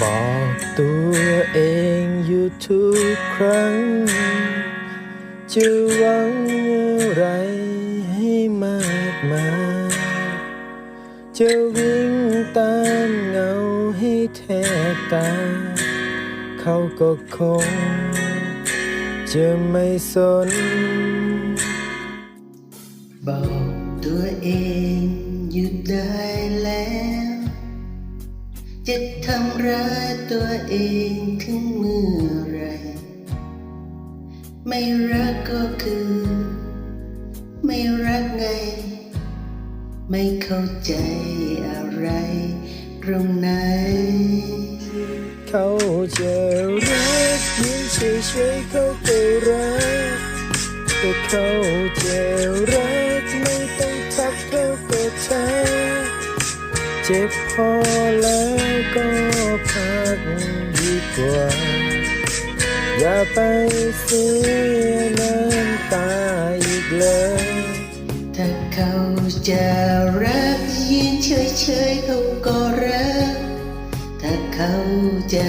บอกตัวเองอยู่ทุกครั้ง จะหวังอะไรให้มากมายจะวิ่งตามเงาให้แทบตา เขาก็คง จะไม่สน บอกตัวเองหยุดได้แล้ว จะทำร้ายตัวเองถึงเมื่อไร ไม่รักก็คือ ไม่รักไง ไม่เข้าใจอะไรตรงไหน เขาจะรักยิ้มเฉยๆเขาก็รักแต่เขาจะรัก เจ็บพอแล้วก็พักดีกว่า อย่าไปเสียน้ำตาอีกเลย ถ้าเขาจะรักยืนเฉยๆเขาก็รัก ถ้าเขาจะ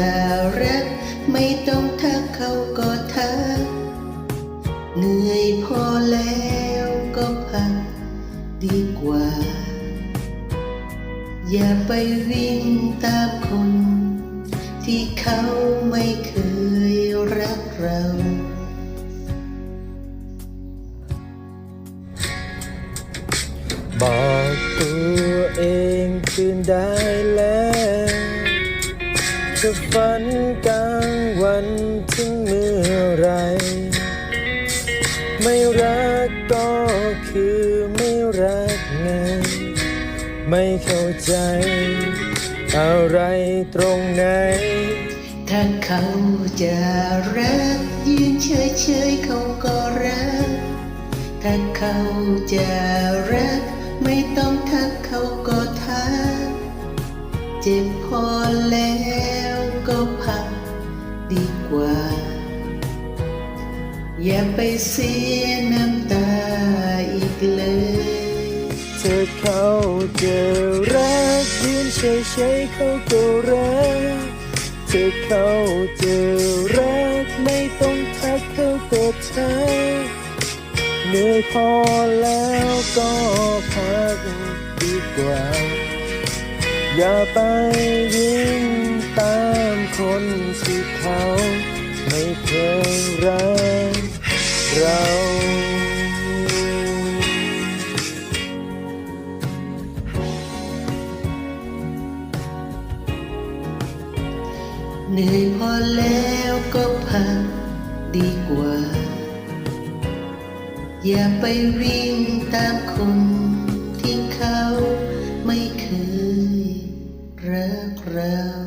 รักไม่ต้องทักเขาก็ทัก เหนื่อยพอแล้วก็พักดีกว่า อย่าไปวิ่งตามคน ที่เขาไม่เคยรักเรา บอกตัวเองคืนได้แล้วจะฝันกลางวันถึงเมื่อไร ไม่รัก ไม่เข้าใจ อะไรตรงไหน ถ้าเขาจะรัก ยืนเฉยๆเขาก็รัก ถ้าเขาจะรัก ไม่ต้องทักเขาก็ทัก เจ็บพอแล้วก็พักดีกว่า อย่าไปเสีย เขาจะรักยืนเฉยๆเขาก็รักเธอเขาจะรักไม่ต้องทักเขาก็ทักเหนื่อยพอแล้วก็พักดีกว่า อย่าไปวิ่งตามคนที่เขาไม่เคย เหนื่อยพอแล้วก็พักดีกว่า อย่าไปวิ่งตามคนที่เขาไม่เคยรักเรา